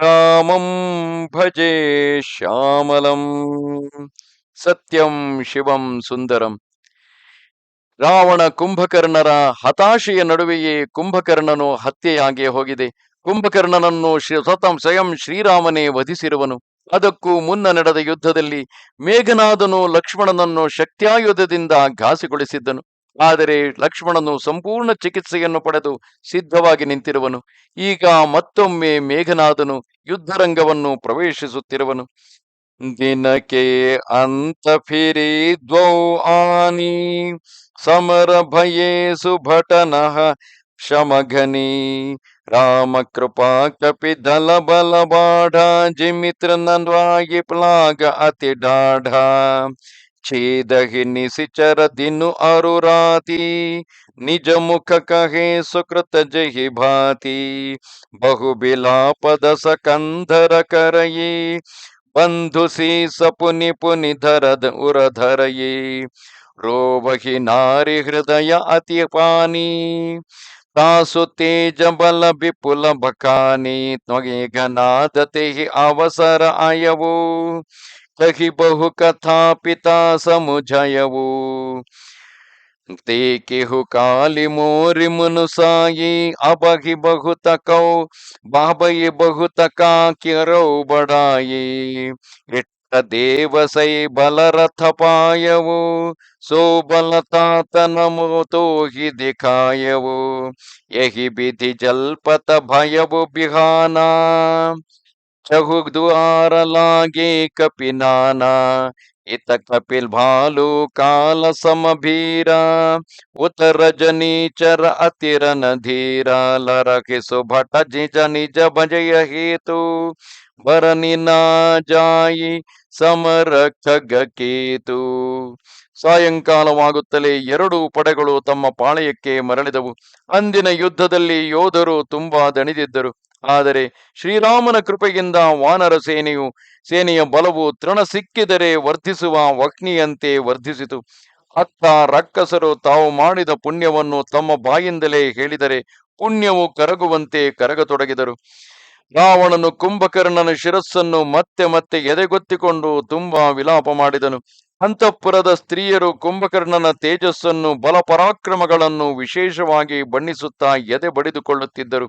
ರಾಮಂ ಭಜೆ ಶ್ಯಾಮಲಂ ಸತ್ಯಂ ಶಿವಂ ಸುಂದರಂ ರಾವಣ ಕುಂಭಕರ್ಣರ ಹತಾಶೆಯ ನಡುವೆಯೇ ಕುಂಭಕರ್ಣನು ಹತ್ಯೆಯಾಗಿ ಹೋಗಿದೆ. ಕುಂಭಕರ್ಣನನ್ನು ಸ್ವತಃ ಸ್ವಯಂ ಶ್ರೀರಾಮನೇ ವಧಿಸಿರುವನು. ಅದಕ್ಕೂ ಮುನ್ನ ನಡೆದ ಯುದ್ಧದಲ್ಲಿ ಮೇಘನಾದನು ಲಕ್ಷ್ಮಣನನ್ನು ಶಕ್ತ್ಯಾಯುಧದಿಂದ ಘಾಸಿಗೊಳಿಸಿದ್ದನು. ಆದರೆ ಲಕ್ಷ್ಮಣನು ಸಂಪೂರ್ಣ ಚಿಕಿತ್ಸೆಯನ್ನು ಪಡೆದು ಸಿದ್ಧವಾಗಿ ನಿಂತಿರುವನು. ಈಗ ಮತ್ತೊಮ್ಮೆ ಮೇಘನಾದನು ಯುದ್ಧರಂಗವನ್ನು ಪ್ರವೇಶಿಸುತ್ತಿರುವನು. ದಿನಕ್ಕೆ ಅಂತಫಿರಿ ದ್ವೌ ಆನಿ ಸಮರ ಭಯೇಸು ಭಟನಃ ಶಮಘನಿ ರಾಮ ಕೃಪಾ ಕಪಿ ದಲ ಬಲ ಬಾಢ ಜಿಮಿತ್ರ ನನ್ವಾಗಿ ಪ್ಲಾಗ ಅತಿ ಡಾಢ ಛೇದಹಿ ನಿಸಿಚರ ದಿನು ಅರುರಾತಿ, ನಿಜ ಮುಖ ಕಹೆ ಸುಕೃತ ಜಹಿ ಭಾತಿ ಬಹು ಬಿಲಾಪದ ಸಕಂಧರ ಕರಯೇ, ಬಂಧು ಸೀಸ ಪುನಿ ಪುನಿ ಧರದ ಉರಧರಯೇ, ರೋವಹಿ ನಾರಿ ಹೃದಯ ಅತಿ ಪಾನಿ, ತಾಸು ತೇಜ ಬಲ ವಿಪುಲ ಬಕಾನಿ ತ್ವಗೆ ಘನಾದತೆ ಅವಸರ ಅಯವು सखि बहु कथा पिता समुझयऊ ते केहु काली मोरि मुनुसाई अबहि बहुत कौ बाबई बहुत का किरौ बड़ाई इट्ट देवसै बलरथ पायवो, सो बलतात नमो तो ही दिखायवो। यही विधि जलपत भयवो बिहाना। ಚಹುಗ್ದುಲಾಗಿ ಕಪಿ ನಾನ ಇತ ಕಪಿಲ್ ಭಾಲು ಕಾಲ ಸಮೀರ ಉತ ರಜನಿ ಚರ ಅತಿರ ನೀರ ಲರ ಕಿ ಸು ಭಟ ಜ ಭಜಯ ಹೇತು ಬರ ಜಾಯಿ ಸಮರ ಖಗಕೇತು ಸಾಯಂಕಾಲವಾಗುತ್ತಲೇ ಎರಡು ಪಡೆಗಳು ತಮ್ಮ ಪಾಳಯಕ್ಕೆ ಮರಳಿದವು. ಅಂದಿನ ಯುದ್ಧದಲ್ಲಿ ಯೋಧರು ತುಂಬಾ ದಣಿದಿದ್ದರು. ಆದರೆ ಶ್ರೀರಾಮನ ಕೃಪೆಯಿಂದ ವಾನರ ಸೇನೆಯು ಸೇನೆಯ ಬಲವು ತೃಣ ಸಿಕ್ಕಿದರೆ ವರ್ಧಿಸುವ ವಗ್ನಿಯಂತೆ ವರ್ಧಿಸಿತು. ಅತ್ತ ರಕ್ಕಸರು ತಾವು ಮಾಡಿದ ಪುಣ್ಯವನ್ನು ತಮ್ಮ ಬಾಯಿಂದಲೇ ಹೇಳಿದರೆ ಪುಣ್ಯವು ಕರಗುವಂತೆ ಕರಗತೊಡಗಿದರು. ರಾವಣನು ಕುಂಭಕರ್ಣನ ಶಿರಸ್ಸನ್ನು ಮತ್ತೆ ಮತ್ತೆ ಎದೆಗೊತ್ತಿಕೊಂಡು ತುಂಬಾ ವಿಲಾಪ ಮಾಡಿದನು. ಅಂತಃಪುರದ ಸ್ತ್ರೀಯರು ಕುಂಭಕರ್ಣನ ತೇಜಸ್ಸನ್ನು ಬಲ ಪರಾಕ್ರಮಗಳನ್ನು ವಿಶೇಷವಾಗಿ ಬಣ್ಣಿಸುತ್ತಾ ಎದೆ ಬಡಿದುಕೊಳ್ಳುತ್ತಿದ್ದರು.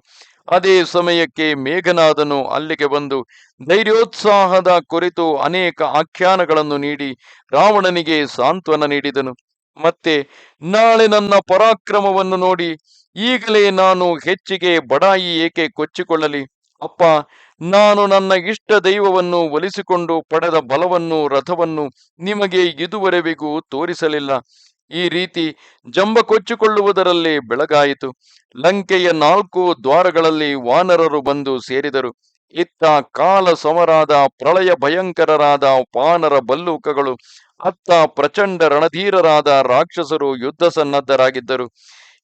ಅದೇ ಸಮಯಕ್ಕೆ ಮೇಘನಾದನು ಅಲ್ಲಿಗೆ ಬಂದು ಧೈರ್ಯೋತ್ಸಾಹದ ಕುರಿತು ಅನೇಕ ಆಖ್ಯಾನಗಳನ್ನು ನೀಡಿ ರಾವಣನಿಗೆ ಸಾಂತ್ವನ ನೀಡಿದನು. ಮತ್ತೆ ನಾಳೆ ನನ್ನ ಪರಾಕ್ರಮವನ್ನು ನೋಡಿ ಈಗಲೇ ನಾನು ಹೆಚ್ಚಿಗೆ ಬಡಾಯಿ ಏಕೆ ಕೊಚ್ಚಿಕೊಳ್ಳಲಿ? ಅಪ್ಪ, ನಾನು ನನ್ನ ಇಷ್ಟ ದೈವವನ್ನು ಒಲಿಸಿಕೊಂಡು ಪಡೆದ ಬಲವನ್ನು, ರಥವನ್ನು ನಿಮಗೆ ಇದುವರೆವಿಗೂ ತೋರಿಸಲಿಲ್ಲ. ಈ ರೀತಿ ಜಂಬ ಕೊಚ್ಚಿಕೊಳ್ಳುವುದರಲ್ಲಿ ಬೆಳಗಾಯಿತು. ಲಂಕೆಯ ನಾಲ್ಕು ದ್ವಾರಗಳಲ್ಲಿ ವಾನರರು ಬಂದು ಸೇರಿದರು. ಇತ್ತ ಕಾಲ ಸಮರಾದ ಪ್ರಳಯ ಭಯಂಕರರಾದ ಪಾನರ ಬಲ್ಲೂಕಗಳು, ಅತ್ತ ಪ್ರಚಂಡ ರಣಧೀರರಾದ ರಾಕ್ಷಸರು ಯುದ್ಧ ಸನ್ನದ್ಧರಾಗಿದ್ದರು.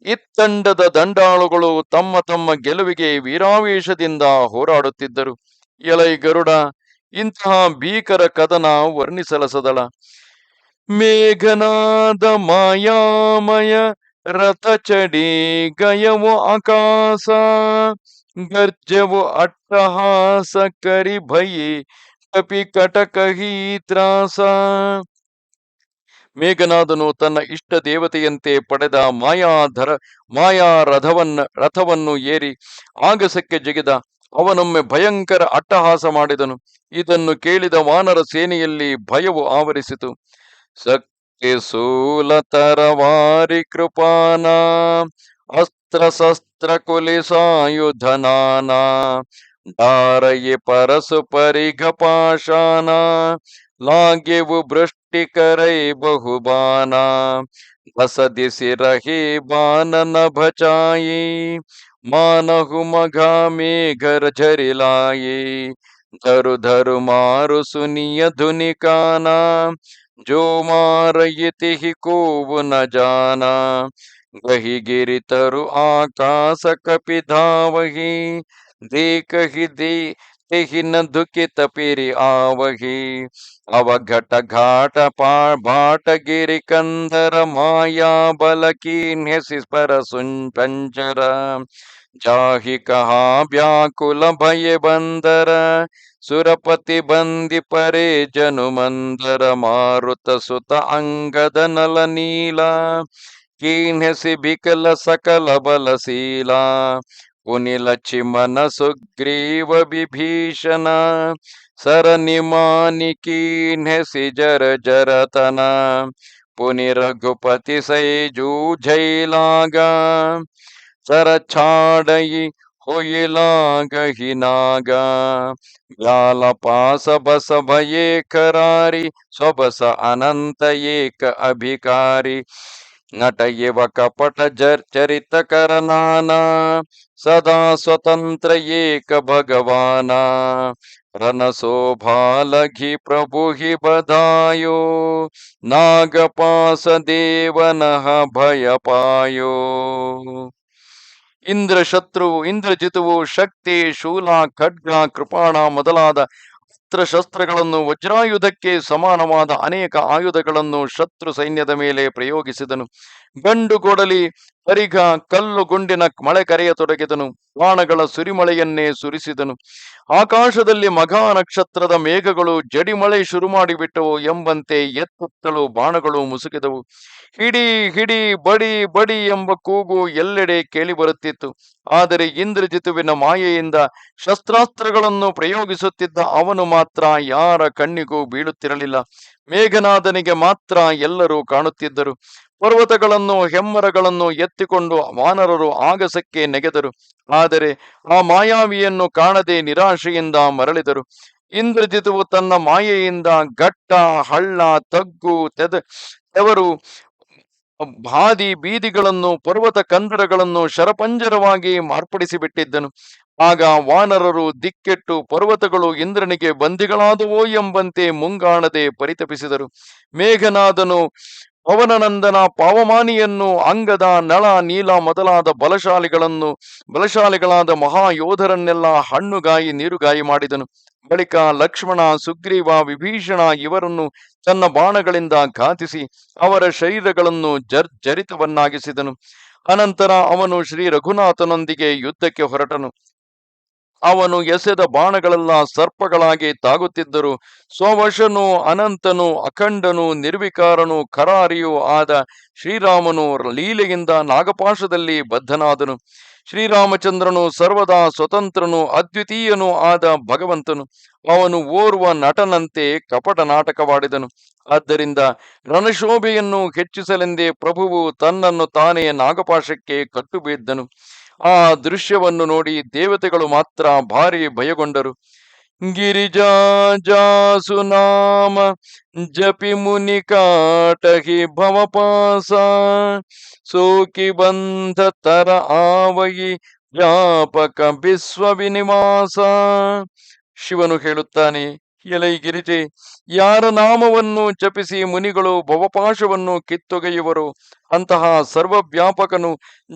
ಇತ್ತಂಡದ ದಂಡಾಳುಗಳು ತಮ್ಮ ತಮ್ಮ ಗೆಲುವಿಗೆ ವೀರಾವೇಶದಿಂದ ಹೋರಾಡುತ್ತಿದ್ದರು. ಎಲೈ ಗರುಡ, ಇಂತಹ ಭೀಕರ ಕದನ ವರ್ಣಿಸಲಸದಳ. ಮೇಘನಾದ ಮಾಯಾಮಯ ರಥ ಚಡಿ ಗಯವು ಆಕಾಶ, ಗರ್ಜವು ಅಟ್ಟಹಾಸ ಕರಿ ಭಯಿ ಕಪಿ ಕಟಕಹಿ ತ್ರಾಸ. ಮೇಘನಾದನು ತನ್ನ ಇಷ್ಟ ದೇವತೆಯಂತೆ ಪಡೆದ ಮಾಯಾಧರ ಮಾಯಾ ರಥವನ್ನ ರಥವನ್ನು ಏರಿ ಆಗಸಕ್ಕೆ ಜಿಗಿದ ಅವನೊಮ್ಮೆ ಭಯಂಕರ ಅಟ್ಟಹಾಸ ಮಾಡಿದನು. ಇದನ್ನು ಕೇಳಿದ ವಾನರ ಸೇನೆಯಲ್ಲಿ ಭಯವು ಆವರಿಸಿತು. ಶಕ್ತಿ ಶೂಲತರವಾರಿ ಕೃಪಾನ ಅಸ್ತ್ರಶಸ್ತ್ರ ಕುಲಿಸಾಯುಧನಾನ, ಧಾರಯಿ ಪರಸು ಪರಿಘಪಾಶಾನ, ಲಾಗೆವು ಬೃಷ್ಟಿಕರೈ ಬಹುಬಾನ ಬಸದಿಸಿ ರಹಿ ಬಾನನ ಭಚಾಯಿ, ಮಾನಹು ಮಘಾಮಿ ಘರ ಝರಿಲಾಯಿ ಧರು ಧರು ಮಾರು ಸುನಿಯ ಧುನಿಕಾನ जो ಮಾರಯಿತಿ ಹಿ ಕೂವು ನ ಜಾನ ಗಹಿಗಿರಿತರು ಆಕಾಶ ಕಪಿಧಾವಹಿ ದೇಕಹಿ ದೇ ತೆಹಿ ನ ದುಃಖಿತ ಪಿರಿ ಆವಹಿ ಅವಘಟ ಘಾಟ ಪಾ ಭಾಟಗಿರಿ ಕಂದರ ಮಾಯಾ ಬಲಕೀನ್ಯಸಿ ಸ್ಪರ ಸುಂಪಂಚರ जाहि कहा व्याकुल भय बंदर, सुरपति बंदी परे जनु मंदर मारुत सुत अंगद नल नीला कीन्हसि बिकल सकल बलशीला कुनिल मन सुग्रीव विभीषण, सरनिमानि कीन्हसि जर जरतना, पुनि रघुपति सै जूझै लागा सर छाडयि होयि नाग। व्याल पास बस भये करारी स्वबस अनंत एक अभिकारी। नट इव कपट चरित करनाना सदा स्वतंत्र एक भगवाना। रनसोभालघि प्रभु हि बधायो नागपास भय पायो। ಇಂದ್ರ ಶತ್ರುವು ಇಂದ್ರಜಿತುವು, ಶಕ್ತಿ, ಶೂಲ, ಖಡ್ಗ, ಕೃಪಾಣ ಮೊದಲಾದ ಅಸ್ತ್ರಶಸ್ತ್ರಗಳನ್ನು ವಜ್ರಾಯುಧಕ್ಕೆ ಸಮಾನವಾದ ಅನೇಕ ಆಯುಧಗಳನ್ನು ಶತ್ರು ಸೈನ್ಯದ ಮೇಲೆ ಪ್ರಯೋಗಿಸಿದನು. ಗಂಡು ಕೊಡಲಿ ಪರಿಘ ಕಲ್ಲು ಗುಂಡಿನ ಮಳೆ ಕರೆಯತೊಡಗಿದನು. ಬಾಣಗಳ ಸುರಿಮಳೆಯನ್ನೇ ಸುರಿಸಿದನು. ಆಕಾಶದಲ್ಲಿ ಮಘಾ ನಕ್ಷತ್ರದ ಮೇಘಗಳು ಜಡಿಮಳೆ ಶುರು ಮಾಡಿಬಿಟ್ಟವು ಎಂಬಂತೆ ಎತ್ತುತ್ತಲು ಬಾಣಗಳು ಮುಸುಕಿದವು. ಹಿಡಿ ಹಿಡಿ, ಬಡಿ ಬಡಿ ಎಂಬ ಕೂಗು ಎಲ್ಲೆಡೆ ಕೇಳಿಬರುತ್ತಿತ್ತು. ಆದರೆ ಇಂದ್ರಜಿತುವಿನ ಮಾಯೆಯಿಂದ ಶಸ್ತ್ರಾಸ್ತ್ರಗಳನ್ನು ಪ್ರಯೋಗಿಸುತ್ತಿದ್ದ ಅವನು ಮಾತ್ರ ಯಾರ ಕಣ್ಣಿಗೂ ಬೀಳುತ್ತಿರಲಿಲ್ಲ. ಮೇಘನಾದನಿಗೆ ಮಾತ್ರ ಎಲ್ಲರೂ ಕಾಣುತ್ತಿದ್ದರು. ಪರ್ವತಗಳನ್ನು, ಹೆಮ್ಮರಗಳನ್ನು ಎತ್ತಿಕೊಂಡು ವಾನರರು ಆಗಸಕ್ಕೆ ನೆಗೆದರು. ಆದರೆ ಆ ಮಾಯಾವಿಯನ್ನು ಕಾಣದೆ ನಿರಾಶೆಯಿಂದ ಮರಳಿದರು. ಇಂದ್ರಜಿತುವು ತನ್ನ ಮಾಯೆಯಿಂದ ಘಟ್ಟ ಹಳ್ಳ, ತಗ್ಗು, ತೆದ, ತೆವರು ಬಾದಿ ಬೀದಿಗಳನ್ನು, ಪರ್ವತ ಕಂದರಗಳನ್ನು ಶರಪಂಜರವಾಗಿ ಮಾರ್ಪಡಿಸಿ ಬಿಟ್ಟಿದ್ದನು ಆಗ ವಾನರರು ದಿಕ್ಕೆಟ್ಟು ಪರ್ವತಗಳು ಇಂದ್ರನಿಗೆ ಬಂದಿಗಳಾದುವೋ ಎಂಬಂತೆ ಮುಂಗಾಣದೆ ಪರಿತಪಿಸಿದರು. ಮೇಘನಾದನು ಪವನನಂದನ ಪಾವಮಾನಿಯನ್ನು ಅಂಗದ ನಳ ನೀಲ ಮೊದಲಾದ ಬಲಶಾಲಿಗಳನ್ನು, ಬಲಶಾಲಿಗಳಾದ ಮಹಾಯೋಧರನ್ನೆಲ್ಲ ಹಣ್ಣುಗಾಯಿ ನೀರುಗಾಯಿ ಮಾಡಿದನು. ಬಳಿಕ ಲಕ್ಷ್ಮಣ, ಸುಗ್ರೀವ, ವಿಭೀಷಣ ಇವರನ್ನು ತನ್ನ ಬಾಣಗಳಿಂದ ಘಾತಿಸಿ ಅವರ ಶರೀರಗಳನ್ನು ಜರ್ಜರಿತವನ್ನಾಗಿಸಿದನು ಅನಂತರ ಅವನು ಶ್ರೀ ರಘುನಾಥನೊಂದಿಗೆ ಯುದ್ಧಕ್ಕೆ ಹೊರಟನು. ಅವನು ಎಸೆದ ಬಾಣಗಳೆಲ್ಲ ಸರ್ಪಗಳಾಗಿ ತಾಗುತ್ತಿದ್ದರು. ಸ್ವವಶನು ಅನಂತನು, ಅಖಂಡನು, ನಿರ್ವಿಕಾರನು ಕರಾರಿಯೂ ಆದ ಶ್ರೀರಾಮನು ಲೀಲೆಯಿಂದ ನಾಗಪಾಶದಲ್ಲಿ ಬದ್ಧನಾದನು. ಶ್ರೀರಾಮಚಂದ್ರನು ಸರ್ವದಾ ಸ್ವತಂತ್ರನು, ಅದ್ವಿತೀಯನೂ ಆದ ಭಗವಂತನು. ಅವನು ಓರ್ವ ನಟನಂತೆ ಕಪಟ ನಾಟಕವಾಡಿದನು. ಆದ್ದರಿಂದ ರಣಶೋಭೆಯನ್ನು ಹೆಚ್ಚಿಸಲೆಂದೇ ಪ್ರಭುವು ತನ್ನನ್ನು ತಾನೇ ನಾಗಪಾಶಕ್ಕೆ ಕಟ್ಟು ಬಿದ್ದನು ಆ ದೃಶ್ಯವನ್ನು ನೋಡಿ ದೇವತೆಗಳು ಮಾತ್ರ ಭಾರಿ ಭಯಗೊಂಡರು. ಗಿರಿಜಾ ಜಾಸು ನಾಮ ಜಪಿ ಮುನಿ ಕಾಟಹಿ ಭವಪಾಸ ಸೋಕಿ ಬಂಧ ತರ ಆವಯಿ ವ್ಯಾಪಕ ವಿಶ್ವ ವಿನಿವಾಸ. ಶಿವನು ಹೇಳುತ್ತಾನೆ ಎಲೈ ಗಿರಿಜೆ ಯಾರ ನಾಮವನ್ನು ಜಪಿಸಿ ಮುನಿಗಳು ಭವಪಾಶವನ್ನು ಕಿತ್ತೊಗೆಯುವರು. ಅಂತಹ ಸರ್ವವ್ಯಾಪಕನು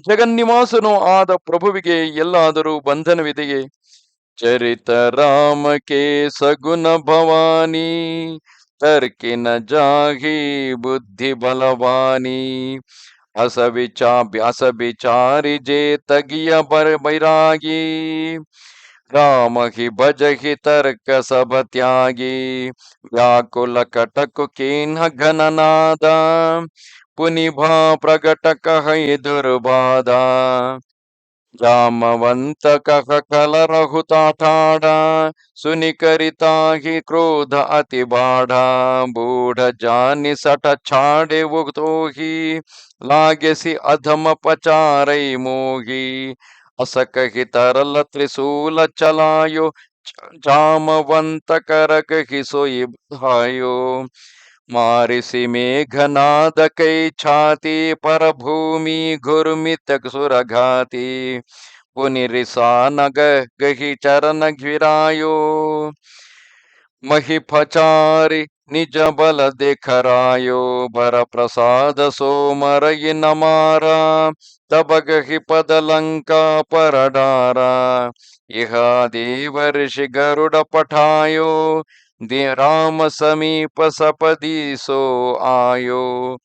ಜಗನ್ನಿವಾಸನೂ ಆದ ಪ್ರಭುವಿಗೆ ಎಲ್ಲಾದರೂ ಬಂಧನವಿದೆಯೇ? ಚರಿತ ರಾಮಕೆ ಸಗುಣ ಭವಾನಿ, ತರ್ಕಿನ ಜಾಹಿ ಬುದ್ಧಿ ಬಲವಾನಿ. ಅಸವಿಚಾ ಅಸವಿಚಾರಿ ಜೇ ತಗಿಯ ಬರ ಬೈರಾಗಿ ರಾಮಹಿ ಭಜಹಿ ತರ್ಕ ಸಭತ್ಯಾಗಿ ವ್ಯಾಕುಲ ಕಟಕು ಕೀನ್ಹ ಘನನಾದ. ಪುನಿಭಾ ಪ್ರಗಟಕ ಹೈ ದುರ್ಬಾದ ರಾಮವಂತ ಕಹ ಕಲ ರಹುತಾಠಾಡ ಸುನಿಕರಿತಾ ಹಿ ಕ್ರೋಧ ಅತಿ ಬಾಢ ಬೂಢ ಜಾನಿ ಸಟ ಛಾಡೆ ಉಗ್ತೋಹಿ ಲಾಗೆಸಿ ಅಧಮ ಪಚಾರೈ ಮೋಹಿ. असकहि तरल त्रिशूल चलायो जामवंत करक ही भायो मारिसी मेघनाद कई छाती पर भूमि घुर्मित सुरघाती। पुनिरिसा नग गही चरण घिरायो। महिफचारी ದೇಖರಾಯೋ ಬರ ಪ್ರಸಾದ ಸೋಮರಯಿ ನಮಾರ, ತಬಗಹಿ ಪದಲಂಕಾ ಪರಡಾರ. ಇಹ ದೇವರ್ಷಿ ಗರುಡ ಪಠಾಯೋ, ದೇ ರಾಮ ಸಮೀಪ ಸಪದೀಸೋ ಆಯೋ.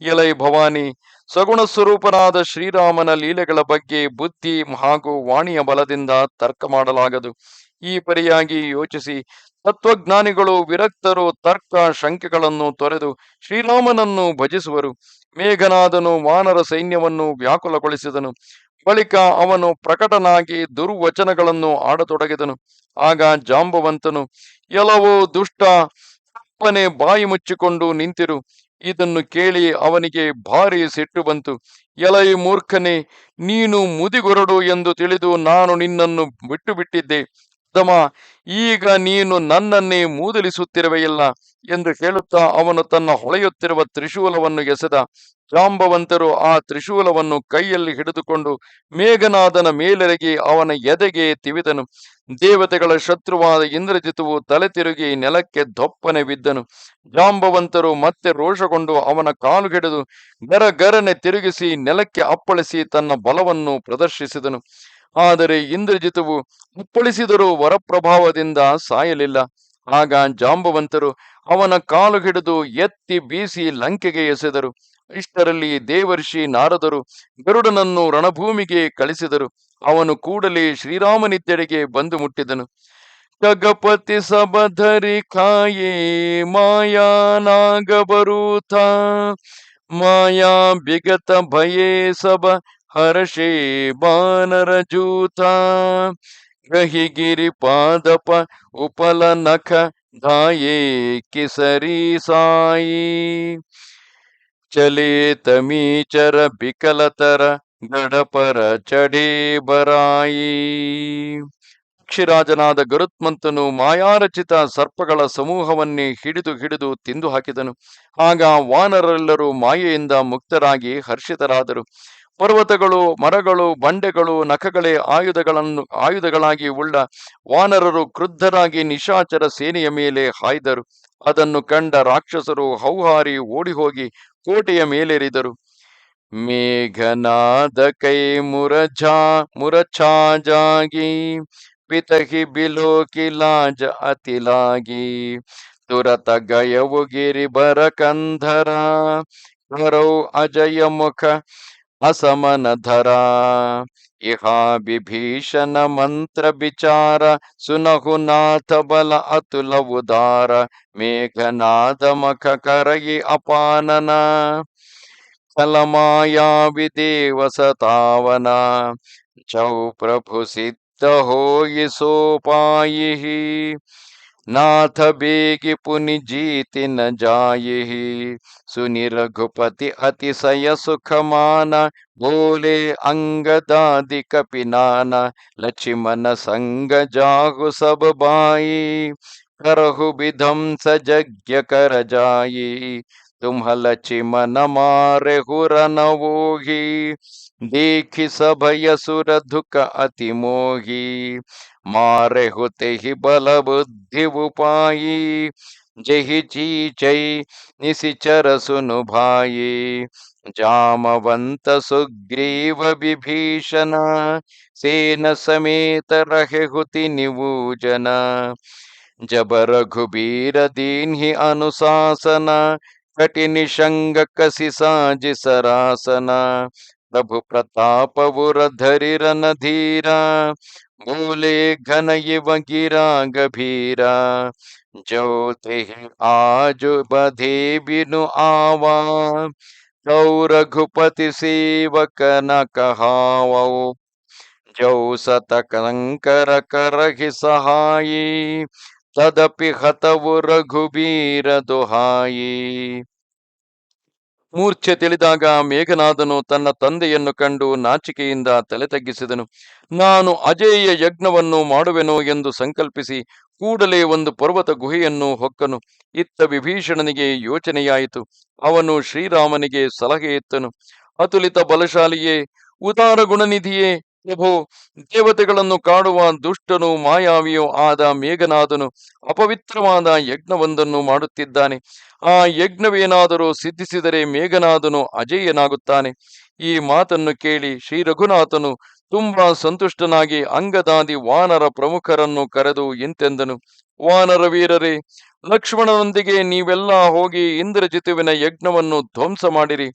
ಎಲೈ ಭವಾನಿ, ಸಗುಣ ಸ್ವರೂಪನಾದ ಶ್ರೀರಾಮನ ಲೀಲೆಗಳ ಬಗ್ಗೆ ಬುದ್ಧಿ ಹಾಗೂ ವಾಣಿಯ ಬಲದಿಂದ ತರ್ಕ ಮಾಡಲಾಗದು. ಈ ಪರಿಯಾಗಿ ಯೋಚಿಸಿ ತತ್ವಜ್ಞಾನಿಗಳು, ವಿರಕ್ತರು, ತರ್ಕ ಶಂಕೆಗಳನ್ನು ತೊರೆದು ಶ್ರೀರಾಮನನ್ನು ಭಜಿಸುವರು. ಮೇಘನಾದನು ವಾನರ ಸೈನ್ಯವನ್ನು ವ್ಯಾಕುಲಗೊಳಿಸಿದನು. ಬಳಿಕ ಅವನು ಪ್ರಕಟನಾಗಿ ದುರ್ವಚನಗಳನ್ನು ಆಡತೊಡಗಿದನು. ಆಗ ಜಾಂಬವಂತನು, ಎಲ್ಲವೋ ದುಷ್ಟ ಅಪ್ಪನೆ ಬಾಯಿ ಮುಚ್ಚಿಕೊಂಡು ನಿಂತಿರು. ಇದನ್ನು ಕೇಳಿ ಅವನಿಗೆ ಭಾರಿ ಸಿಟ್ಟು ಬಂತು. ಎಲೈ ಮೂರ್ಖನೆ, ನೀನು ಮುದಿಗೊರಡು ಎಂದು ತಿಳಿದು ನಾನು ನಿನ್ನನ್ನು ಬಿಟ್ಟು ಬಿಟ್ಟಿದ್ದೆ ದಮ ಈಗ ನೀನು ನನ್ನನ್ನೇ ಮೂದಲಿಸುತ್ತಿರುವೆಯಲ್ಲ ಎಂದು ಹೇಳುತ್ತಾ ಅವನು ತನ್ನ ಹೊಳೆಯುತ್ತಿರುವ ತ್ರಿಶೂಲವನ್ನು ಎಸೆದ. ಜಾಂಬವಂತರು ಆ ತ್ರಿಶೂಲವನ್ನು ಕೈಯಲ್ಲಿ ಹಿಡಿದುಕೊಂಡು ಮೇಘನಾದನ ಮೇಲೆರಗಿ ಅವನ ಎದೆಗೆ ತಿವಿದನು. ದೇವತೆಗಳ ಶತ್ರುವಾದ ಇಂದ್ರಜಿತುವು ತಲೆ ತಿರುಗಿ ನೆಲಕ್ಕೆ ದೊಪ್ಪನೆ ಬಿದ್ದನು. ಜಾಂಬವಂತರು ಮತ್ತೆ ರೋಷಗೊಂಡು ಅವನ ಕಾಲು ಹಿಡಿದು ಗರಗರನೆ ತಿರುಗಿಸಿ ನೆಲಕ್ಕೆ ಅಪ್ಪಳಿಸಿ ತನ್ನ ಬಲವನ್ನು ಪ್ರದರ್ಶಿಸಿದನು. ಆದರೆ ಇಂದ್ರಜಿತವು ಮುಪ್ಪಳಿಸಿದರೂ ವರಪ್ರಭಾವದಿಂದ ಸಾಯಲಿಲ್ಲ. ಆಗ ಜಾಂಬವಂತರು ಅವನ ಕಾಲು ಹಿಡಿದು ಎತ್ತಿ ಬೀಸಿ ಲಂಕೆಗೆ ಎಸೆದರು. ಇಷ್ಟರಲ್ಲಿ ದೇವರ್ಷಿ ನಾರದರು ಗರುಡನನ್ನು ರಣಭೂಮಿಗೆ ಕಳಿಸಿದರು. ಅವನು ಕೂಡಲೇ ಶ್ರೀರಾಮನಿದ್ದೆಡೆಗೆ ಬಂದು ಮುಟ್ಟಿದನು. ಗಗಪತಿ ಸಬಧರಿ ಕಾಯೇ, ಮಾಯಾ ನಾಗಬರೂಥ ಮಾಯಾ ಬಿಗತ ಭಯೇ ಸಬ ಹರ್ಷೇ ಬಾನರ ಜೂತ, ಗಹಿಗಿರಿ ಪಾದಪ, ಉಪಲ ನಖ ಧಾಯೇ ಕಿಸರಿ ಸಾಯಿ. ಚಲೇ ತಮೀಚರ ಬಿಕಲತರ ಗಡಪರ ಚಡೇ ಬರಾಯಿ. ಪಕ್ಷಿರಾಜನಾದ ಗರುತ್ಮಂತನು ಮಾಯಾರಚಿತ ಸರ್ಪಗಳ ಸಮೂಹವನ್ನೇ ಹಿಡಿದು ಹಿಡಿದು ತಿಂದು ಹಾಕಿದನು. ಆಗ ವಾನರೆಲ್ಲರೂ ಮಾಯೆಯಿಂದ ಮುಕ್ತರಾಗಿ ಹರ್ಷಿತರಾದರು. ಪರ್ವತಗಳು, ಮರಗಳು, ಬಂಡೆಗಳು, ನಖಗಳೇ ಆಯುಧಗಳನ್ನು, ಆಯುಧಗಳಾಗಿ ಉಳ್ಳ ವಾನರರು ಕ್ರುದ್ಧರಾಗಿ ನಿಶಾಚರ ಸೇನೆಯ ಮೇಲೆ ಹಾಯ್ದರು. ಅದನ್ನು ಕಂಡ ರಾಕ್ಷಸರು ಹೌಹಾರಿ ಓಡಿಹೋಗಿ ಕೋಟೆಯ ಮೇಲೇರಿದರು. ಮೇಘನಾದ ಕೈ ಮುರಜಾ ಮುರಛಾಜಾಗಿ ಪಿತಹಿ ಬಿಲೋಕಿ ಲಾಜ ಅತಿಲಾಗಿ. ತುರತ ಗಯವು ಗಿರಿ ಬರ ಕಂಧರ ಅಜಯ ಮುಖ ಅಸಮನಧರ ಇಹಾ ವಿಭೀಷಣ ಮಂತ್ರ ವಿಚಾರ ಸುನಹು ನಾಥ ಬಲ ಅತುಲ ಉದಾರ ಮೇಘನಾದ ಮಖ ಕರಗಿ ಅಪಾನನ ಫಲಮಾಯಾವಿ ದೇವ ಸತಾವನ ಚೌ ಪ್ರಭು ಸಿದ್ಧ ಹೋಯಿ ಸೋಪಾಯಿ नाथ बेगि पुनि जीति न जायहि सुनि रघुपति अतिशय सुखमान बोले अंगदादि कपिनाना लक्ष्मण संग जाहु सब बाई करहु विधम सजज्ञ कर जायी तुम लक्ष्मण मारे हुर नवोही देखि सभय सुर दुख अति मोही। मारे होते ही बल बुद्धि उपाई जहि चीचै निशिचर सुनु भाई जामवंत सुग्रीव विभीषण, सेन समेत रहे हुति निवूजन। जब रघुबीर दीन ही अनुशासन ಕಟಿ ನಿಷಂಗ ಕಸಿಸಾಜಿ ಸರಾಸನ. ಪ್ರಭು ಪ್ರತಾಪವುರಧರಿರನಧೀರ ಮೂಲೆ ಘನ ಇವ ಗಿರಾ ಗಭೀರ. ಜ್ಯೋತಿ ಆಜು ಬಧೇ ಬಿನು ಆವಾ. ಕೌ ರಘುಪತಿ ಸೇವಕನ ಕಹಾವವು. ಜೌ ಸತ ಕಂಕರ ಕರಹಿ ಸಹಾಯಿ. ತದಪಿ ಹತವು ರಘುಬೀರ ದೊಹಾಯಿ ಮೂರ್ಛೆ ತಿಳಿದಾಗ ಮೇಘನಾದನು ತನ್ನ ತಂದೆಯನ್ನು ಕಂಡು ನಾಚಿಕೆಯಿಂದ ತಲೆ ತಗ್ಗಿಸಿದನು. ನಾನು ಅಜೇಯ ಯಜ್ಞವನ್ನು ಮಾಡುವೆನು ಎಂದು ಸಂಕಲ್ಪಿಸಿ ಕೂಡಲೇ ಒಂದು ಪರ್ವತ ಗುಹೆಯನ್ನು ಹೊಕ್ಕನು. ಇತ್ತ ವಿಭೀಷಣನಿಗೆ ಯೋಚನೆಯಾಯಿತು. ಅವನು ಶ್ರೀರಾಮನಿಗೆ ಸಲಹೆ ಎತ್ತನು. ಅತುಲಿತ ಬಲಶಾಲಿಯೇ, ಉದಾರ ಗುಣನಿಧಿಯೇ ಪ್ರಭು ದೇವತೆಗಳನ್ನು ಕಾಡುವ ದುಷ್ಟನು ಮಾಯಾವಿಯೋ ಆದ ಮೇಘನಾದನು ಅಪವಿತ್ರವಾದ ಯಜ್ಞವೊಂದನ್ನು ಮಾಡುತ್ತಿದ್ದಾನೆ. ಆ ಯಜ್ಞವೇನಾದರೂ ಸಿದ್ಧಿಸಿದರೆ ಮೇಘನಾದನು ಅಜೇಯನಾಗುತ್ತಾನೆ. ಈ ಮಾತನ್ನು ಕೇಳಿ ಶ್ರೀ ರಘುನಾಥನು ತುಂಬಾ ಸಂತುಷ್ಟನಾಗಿ ಅಂಗದಾದಿ ವಾನರ ಪ್ರಮುಖರನ್ನು ಕರೆದು ಇಂತೆಂದನು, ವಾನರ ವೀರರೇ, ಲಕ್ಷ್ಮಣನೊಂದಿಗೆ ನೀವೆಲ್ಲ ಹೋಗಿ ಇಂದ್ರಜಿತುವಿನ ಯಜ್ಞವನ್ನು ಧ್ವಂಸ ಮಾಡಿರಿ.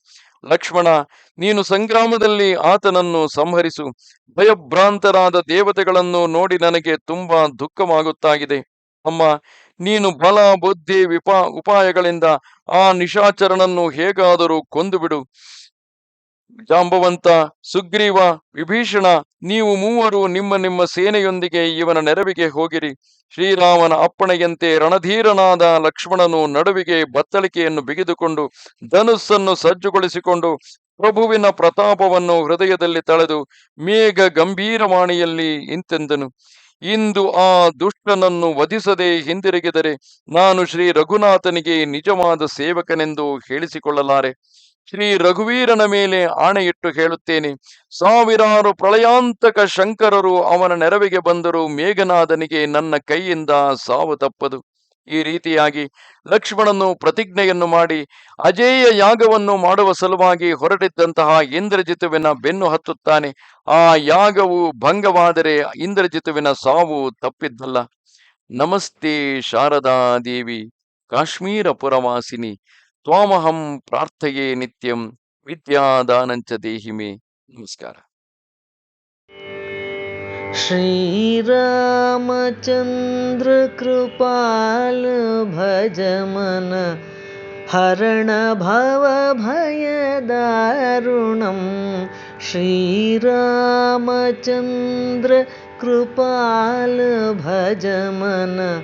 ಲಕ್ಷ್ಮಣ, ನೀನು ಸಂಗ್ರಾಮದಲ್ಲಿ ಆತನನ್ನು ಸಂಹರಿಸು. ಭಯಭ್ರಾಂತರಾದ ದೇವತೆಗಳನ್ನು ನೋಡಿ ನನಗೆ ತುಂಬಾ ದುಃಖವಾಗುತ್ತಾಗಿದೆ. ಅಮ್ಮ, ನೀನು ಬಲ, ಬುದ್ಧಿ, ವಿಪಾ, ಉಪಾಯಗಳಿಂದ ಆ ನಿಶಾಚರಣನ್ನು ಹೇಗಾದರೂ ಕೊಂದು ಬಿಡು ಜಾಂಬವಂತ, ಸುಗ್ರೀವ, ವಿಭೀಷಣ, ನೀವು ಮೂವರು ನಿಮ್ಮ ನಿಮ್ಮ ಸೇನೆಯೊಂದಿಗೆ ಇವನ ನೆರವಿಗೆ ಹೋಗಿರಿ. ಶ್ರೀರಾಮನ ಅಪ್ಪಣೆಯಂತೆ ರಣಧೀರನಾದ ಲಕ್ಷ್ಮಣನು ನಡುವಿಗೆ ಬತ್ತಳಿಕೆಯನ್ನು ಬಿಗಿದುಕೊಂಡು ಧನುಸ್ಸನ್ನು ಸಜ್ಜುಗೊಳಿಸಿಕೊಂಡು ಪ್ರಭುವಿನ ಪ್ರತಾಪವನ್ನು ಹೃದಯದಲ್ಲಿ ತಳೆದು ಮೇಘ ಗಂಭೀರವಾಣಿಯಲ್ಲಿ ಇಂತೆಂದನು. ಇಂದು ಆ ದುಷ್ಟನನ್ನು ವಧಿಸದೆ ಹಿಂದಿರುಗಿದರೆ ನಾನು ಶ್ರೀ ರಘುನಾಥನಿಗೆ ನಿಜವಾದ ಸೇವಕನೆಂದು ಹೇಳಿಸಿಕೊಳ್ಳಲಾರೆ. ಶ್ರೀ ರಘುವೀರನ ಮೇಲೆ ಆಣೆಯಿಟ್ಟು ಹೇಳುತ್ತೇನೆ. ಸಾವಿರಾರು ಪ್ರಳಯಾಂತಕ ಶಂಕರರು ಅವನ ನೆರವಿಗೆ ಬಂದರು ಮೇಘನಾದನಿಗೆ ನನ್ನ ಕೈಯಿಂದ ಸಾವು ತಪ್ಪದು. ಈ ರೀತಿಯಾಗಿ ಲಕ್ಷ್ಮಣನು ಪ್ರತಿಜ್ಞೆಯನ್ನು ಮಾಡಿ, ಅಜೇಯ ಯಾಗವನ್ನು ಮಾಡುವ ಸಲುವಾಗಿ ಹೊರಟಿದ್ದಂತಹ ಇಂದ್ರಜಿತುವಿನ ಬೆನ್ನು ಹತ್ತುತ್ತಾನೆ. ಆ ಯಾಗವು ಭಂಗವಾದರೆ ಇಂದ್ರಜಿತುವಿನ ಸಾವು ತಪ್ಪಿದ್ದಲ್ಲ. ನಮಸ್ತೆ ಶಾರದಾ ದೇವಿ ಕಾಶ್ಮೀರ ಪುರವಾಸಿನಿ. त्वामहं प्रार्थये नित्यं विद्यादानञ्च देहि मे। नमस्कारः। नमस्कार श्रीरामचन्द्रकृपालभजमन हरणभवभयदारुणं श्रीरामचन्द्रकृपाल भजमन